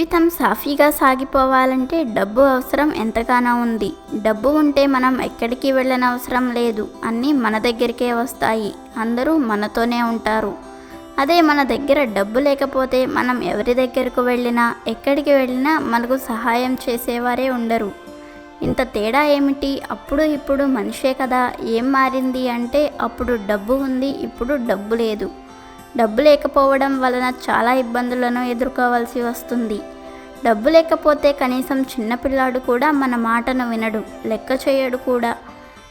జీవితం సాఫీగా సాగిపోవాలంటే డబ్బు అవసరం ఎంతగానో ఉంది. డబ్బు ఉంటే మనం ఎక్కడికి వెళ్ళనవసరం లేదు. అన్నీ మన దగ్గరికే వస్తాయి. అందరూ మనతోనే ఉంటారు. అదే మన దగ్గర డబ్బు లేకపోతే మనం ఎవరి దగ్గరకు వెళ్ళినా ఎక్కడికి వెళ్ళినా మనకు సహాయం చేసేవారే ఉండరు. ఇంత తేడా ఏమిటి? అప్పుడు ఇప్పుడు మనిషే కదా. ఏం మారింది అంటే అప్పుడు డబ్బు ఉంది ఇప్పుడు డబ్బు లేదు. డబ్బు లేకపోవడం వలన చాలా ఇబ్బందులను ఎదుర్కోవాల్సి వస్తుంది. డబ్బు లేకపోతే కనీసం చిన్నపిల్లాడు కూడా మన మాటను వినడు లెక్క చేయడు కూడా.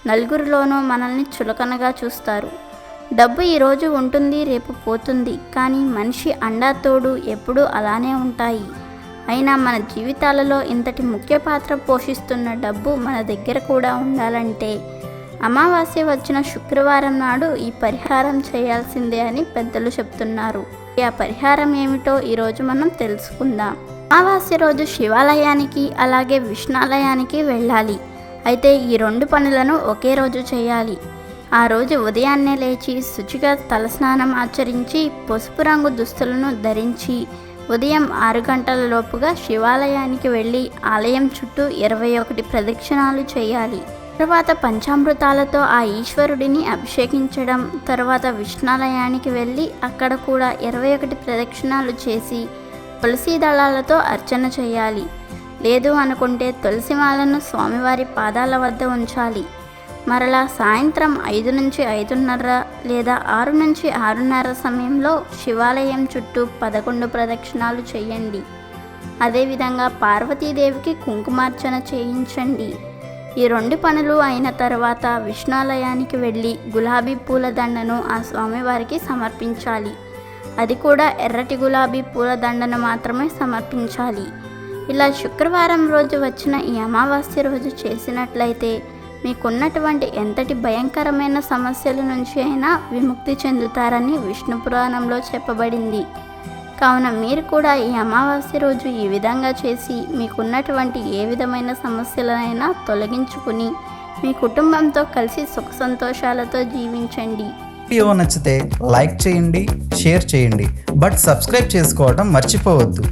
నలుగురిలోనూ మనల్ని చులకనగా చూస్తారు. డబ్బు ఈరోజు ఉంటుంది రేపు పోతుంది కానీ మనిషి అండాతోడు ఎప్పుడూ అలానే ఉంటాయి. అయినా మన జీవితాలలో ఇంతటి ముఖ్య పాత్ర పోషిస్తున్న డబ్బు మన దగ్గర కూడా ఉండాలంటే అమావాస్య వచ్చిన శుక్రవారం నాడు ఈ పరిహారం చేయాల్సిందే అని పెద్దలు చెప్తున్నారు. ఆ పరిహారం ఏమిటో ఈరోజు మనం తెలుసుకుందాం. అమావాస్య రోజు శివాలయానికి అలాగే విష్ణాలయానికి వెళ్ళాలి. అయితే ఈ రెండు పనులను ఒకే రోజు చేయాలి. ఆ రోజు ఉదయాన్నే లేచి శుచిగా తలస్నానం ఆచరించి పసుపు రంగు దుస్తులను ధరించి ఉదయం ఆరు గంటల లోపుగా శివాలయానికి వెళ్ళి ఆలయం చుట్టూ ఇరవై ఒకటి ప్రదక్షిణాలు చేయాలి. తర్వాత పంచామృతాలతో ఆ ఈశ్వరుడిని అభిషేకించడం తర్వాత విష్ణాలయానికి వెళ్ళి అక్కడ కూడా ఇరవై ఒకటి ప్రదక్షిణాలు చేసి తులసి దళాలతో అర్చన చేయాలి. లేదు అనుకుంటే తులసి మాలను స్వామివారి పాదాల వద్ద ఉంచాలి. మరలా సాయంత్రం ఐదు నుంచి ఐదున్నర లేదా ఆరు నుంచి ఆరున్నర సమయంలో శివాలయం చుట్టూ పదకొండు ప్రదక్షిణాలు చేయండి. అదేవిధంగా పార్వతీదేవికి కుంకుమార్చన చేయించండి. ఈ రెండు పనులు అయిన తర్వాత విష్ణాలయానికి వెళ్ళి గులాబీ పూల దండను ఆ స్వామివారికి సమర్పించాలి. అది కూడా ఎర్రటి గులాబీ పూల దండను మాత్రమే సమర్పించాలి. ఇలా శుక్రవారం రోజు వచ్చిన ఈ అమావాస్య రోజు చేసినట్లయితే మీకున్నటువంటి ఎంతటి భయంకరమైన సమస్యల నుంచి అయినా విముక్తి చెందుతారని విష్ణు పురాణంలో చెప్పబడింది. కావున మీరు కూడా ఈ అమావాస్య రోజు ఈ విధంగా చేసి మీకున్నటువంటి ఏ విధమైన సమస్యలనైనా తొలగించుకుని మీ కుటుంబంతో కలిసి సుఖ సంతోషాలతో జీవించండి. వీడియో నచ్చితే లైక్ చేయండి షేర్ చేయండి. బట్ సబ్స్క్రైబ్ చేసుకోవడం మర్చిపోవద్దు.